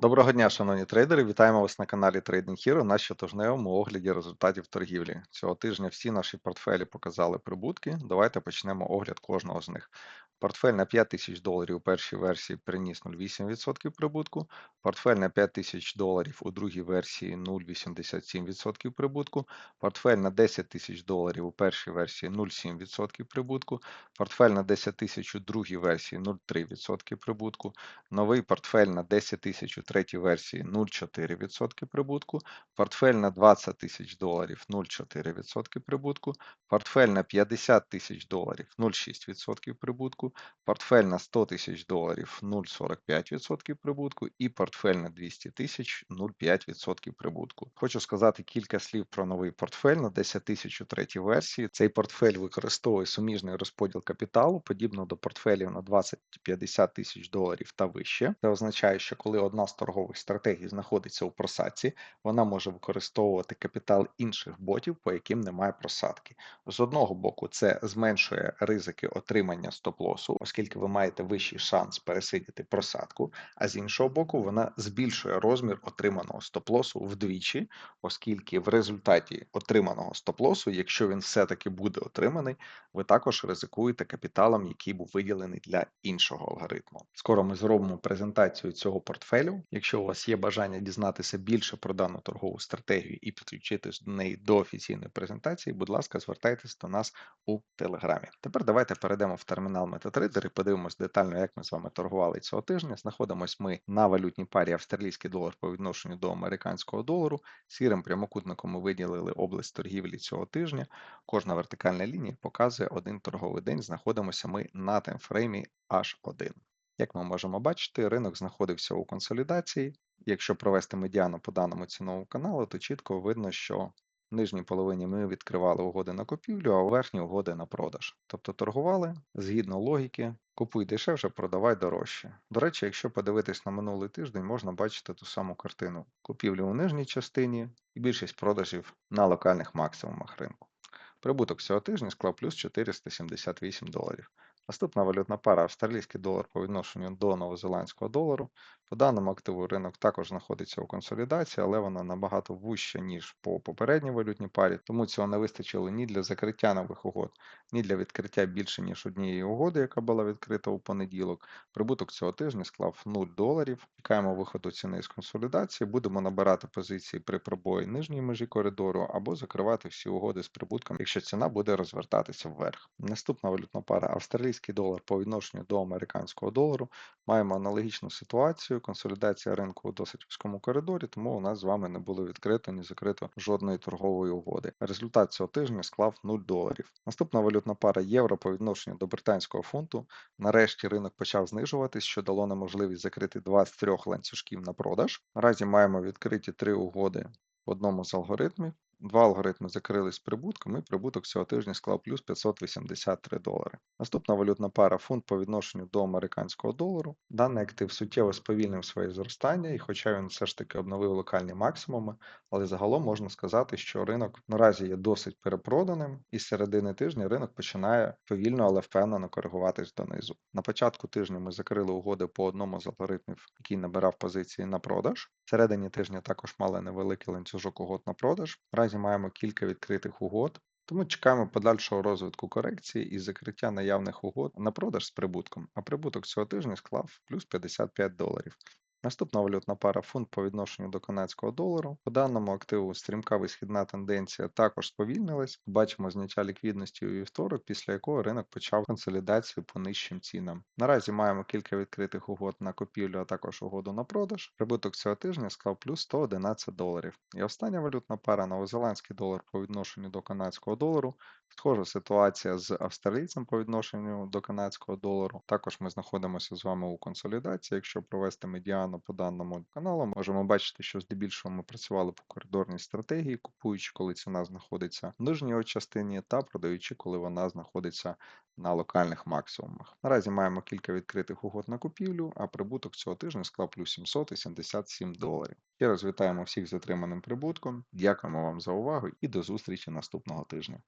Доброго дня, шановні трейдери! Вітаємо вас на каналі Trading Hero на щотижневому огляді результатів торгівлі. Цього тижня всі наші портфелі показали прибутки. Давайте почнемо огляд кожного з них. Портфель на 5 тисяч доларів у першій версії приніс 0,8% прибутку. Портфель на 5 тисяч доларів у другій версії 0,87% прибутку. Портфель на 10 тисяч доларів у першій версії 0,7% прибутку. Портфель на 10 тисяч у другій версії 0,3% прибутку. Новий портфель на 10 тисяч у третій версії 0,4% прибутку. Портфель на 20 тисяч доларів 0,4% прибутку. Портфель на 50 тисяч доларів 0,6% прибутку. Портфель на 100 тисяч доларів 0,45% прибутку. І портфель на 200 тисяч 0,5% прибутку. Хочу сказати кілька слів про новий портфель на 10 тисяч у третій версії. Цей портфель використовує суміжний розподіл капіталу, подібно до портфелів на 20-50 тисяч доларів та вище. Це означає, що коли одна з торгових стратегій знаходиться у просадці, вона може використовувати капітал інших ботів, по яким немає просадки. З одного боку, це зменшує ризики отримання стоп-лосу, оскільки ви маєте вищий шанс пересидіти просадку, а з іншого боку, вона збільшує розмір отриманого стоп-лосу вдвічі, оскільки в результаті отриманого стоп-лосу, якщо він все-таки буде отриманий, ви також ризикуєте капіталом, який був виділений для іншого алгоритму. Скоро ми зробимо презентацію цього портфелю. Якщо у вас є бажання дізнатися більше про дану торгову стратегію і підключитись до неї до офіційної презентації, будь ласка, звертайтесь до нас у телеграмі. Тепер давайте перейдемо в термінал MetaTrader і подивимось детально, як ми з вами торгували цього тижня. Знаходимось ми на валютній парі австралійський долар по відношенню до американського долару. Сірим прямокутником ми виділили область торгівлі цього тижня. Кожна вертикальна лінія показує один торговий день. Знаходимося ми на таймфреймі H1. Як ми можемо бачити, ринок знаходився у консолідації. Якщо провести медіану по даному ціновому каналу, то чітко видно, що нижній половині ми відкривали угоди на купівлю, а у верхній угоди на продаж. Тобто торгували згідно логіки, купуй дешевше, продавай дорожче. До речі, якщо подивитись на минулий тиждень, можна бачити ту саму картину: купівлі у нижній частині і більшість продажів на локальних максимумах ринку. Прибуток цього тижня склав плюс 478 доларів. Наступна валютна пара австралійський долар по відношенню до новозеландського долару. По даному активу ринок також знаходиться у консолідації, але вона набагато вуща, ніж по попередній валютній парі, тому цього не вистачило ні для закриття нових угод, ні для відкриття більше, ніж однієї угоди, яка була відкрита у понеділок. Прибуток цього тижня склав 0 доларів. Чекаємо виходу ціни з консолідації, будемо набирати позиції при пробої нижньої межі коридору або закривати всі угоди з прибутком, якщо ціна буде розвертатися вверх. Наступна валютна пара австралійський долар по відношенню до американського долару. Маємо аналогічну ситуацію. Консолідація ринку у досить вузькому коридорі, тому у нас з вами не було відкрито ні закрито жодної торгової угоди. Результат цього тижня склав 0 доларів. Наступна валютна пара євро по відношенню до британського фунту. Нарешті ринок почав знижуватись, що дало нам можливість закрити 23 ланцюжків на продаж. Наразі маємо відкриті три угоди в одному з алгоритмів. Два алгоритми закрились прибутком, і прибуток цього тижня склав плюс 583 долари. Наступна валютна пара фунт по відношенню до американського долару. Даний актив суттєво сповільнив своє зростання, і хоча він все ж таки обновив локальні максимуми, але загалом можна сказати, що ринок наразі є досить перепроданим, і з середини тижня ринок починає повільно, але впевнено коригуватись донизу. На початку тижня ми закрили угоди по одному з алгоритмів, який набирав позиції на продаж. В середині тижня також мали невеликий ланцюжок угод на продаж. Наразі маємо кілька відкритих угод, тому чекаємо подальшого розвитку корекції і закриття наявних угод на продаж з прибутком, а прибуток цього тижня склав плюс 55 доларів. Наступна валютна пара фунт по відношенню до канадського долару. По даному активу стрімка висхідна тенденція також сповільнилась. Бачимо зняття ліквідності у вівторок, після якого ринок почав консолідацію по нижчим цінам. Наразі маємо кілька відкритих угод на купівлю, а також угоду на продаж. Прибуток цього тижня склав плюс 111 доларів. І остання валютна пара новозеландський долар по відношенню до канадського долару. Схожа ситуація з австралійцем по відношенню до канадського долару. Також ми знаходимося з вами у консолідації. Якщо провести медіану по даному каналу, можемо бачити, що здебільшого ми працювали по коридорній стратегії, купуючи, коли ціна знаходиться в нижній частині, та продаючи, коли вона знаходиться на локальних максимумах. Наразі маємо кілька відкритих угод на купівлю, а прибуток цього тижня склав плюс 777 доларів. Ще раз вітаємо всіх з отриманим прибутком. Дякуємо вам за увагу і до зустрічі наступного тижня.